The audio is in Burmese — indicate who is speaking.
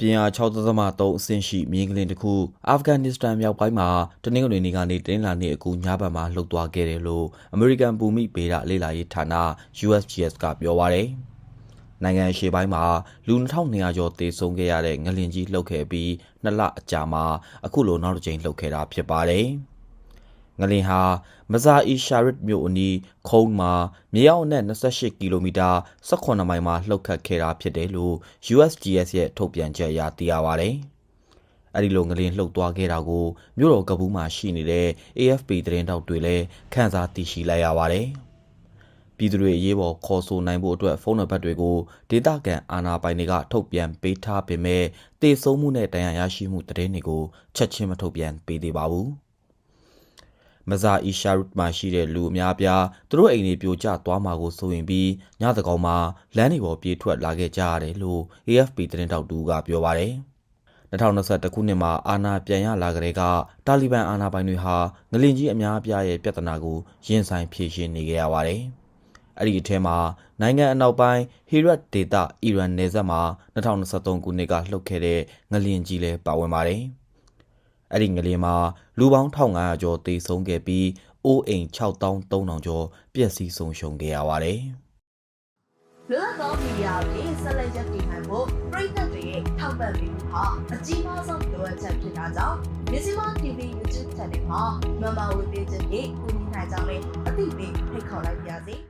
Speaker 1: ပြင်းအား6.3အဆင့်ရှိမြင်းကလင်းတစ်ခုအာဖဂန်နစ္စတန်မြောက်ပိုင်းမှာတနင်္ဂနွေနေ့ကနေတင်းလာနေအကူညဘက်မှာလှုပ်သွားခဲ့တယ်လို့အမေရိကန်ဘူမိဗေဒလေ့လာရေးဌာန USGS ကပြောပါရယ်နိုင်ငံရှေ့ပိုင်းမှာလူ2200ကျော်သေဆုံးခဲ့ရတဲ့ငလင်ကြီးလှုပ်ခဲ့ပြီးနှစ်လအကြာမှာအခုလိုနောက်တစ်ကြိမ်လှုပ်ခဲ့တာဖြစ်ပါတယ် ငလင်ဟာမဇာအီရှာရစ်မြို့အနီးခုံးမှာမြေအောက်အနက်28ကီလိုမီတာ18မိုင်မှာလှုပ်ခတ်ခဲ့တာဖြစ်တယ်လို့ USGS ရဲ့ထုတ်ပြန်ချက်အရသိရပါတယ်။အဲဒီလိုငလင်လှုပ်သွားခဲ့တာကိုမြို့တော်ကပူးမှာရှိနေတဲ့ AFP သတင်းတောက်တွေလည်းခန်းစားသိရှိလိုက်ရပါတယ်။ပြည်သူတွေအရေးပေါ်ခေါ်ဆိုနိုင်ဖို့အတွက်ဖုန်းနံပါတ်တွေကိုဒေတာကန်အာနာပိုင်တွေကထုတ်ပြန်ပေးထားပေမဲ့တေဆုံးမှုနဲ့တရားရရှိမှုသတင်းတွေကိုချက်ချင်းမထုတ်ပြန်ပေးသေးပါဘူး။ မဇာအီရှာရုတ်မှာရှိတဲ့လူအများအပြားသူတို့အိမ်တွေပြိုကျသွားမှာကိုစိုးရင်ပြီးညသကောင်မှာလမ်းတွေပေါ်ပြေးထွက်လာခဲ့ကြရတယ်လို့ AFP သတင်းတောက်တူကပြောပါတယ်။2021ခုနှစ်မှာအာဏာပြန်ရလာကြတဲ့ကတာလီဘန်အာဏာပိုင်တွေဟာငလင်ကြီးအများအပြားရဲ့ပြဿနာကိုရင်ဆိုင်ဖြေရှင်းနေကြရပါတယ်။အဲ့ဒီအထဲမှာနိုင်ငံအနောက်ပိုင်းဟီရတ်ဒေတာအီရန်နယ်စပ်မှာ2023ခုနှစ်ကလှုပ်ခဲ့တဲ့ငလင်ကြီးလည်းပါဝင်ပါတယ်။ အဲ့ဒီငလျင်မှာလူပေါင်း1500ကျော်သေဆုံးခဲ့ပြီးအိုးအိမ်6300ကျော်ပျက်စီးဆုံးရှုံးခဲ့ရပါတယ်။
Speaker 2: လွတ်လပ်သောမီဒီယာတွေဆက်လက်ရပ်တည်နိုင်ဖို့ပြည်သက်တွေရဲ့ထောက်ပံ့ပေးမှုဟာအကြီးမားဆုံးလိုအပ်ချက်ဖြစ်တာကြောင့်မြစီမ TV YouTube Channel မှာမမဝေပေးချက်တွေကူညီနိုင်ကြမယ်အသိပေးဖိတ်ခေါ်လိုက်ပါရစေ။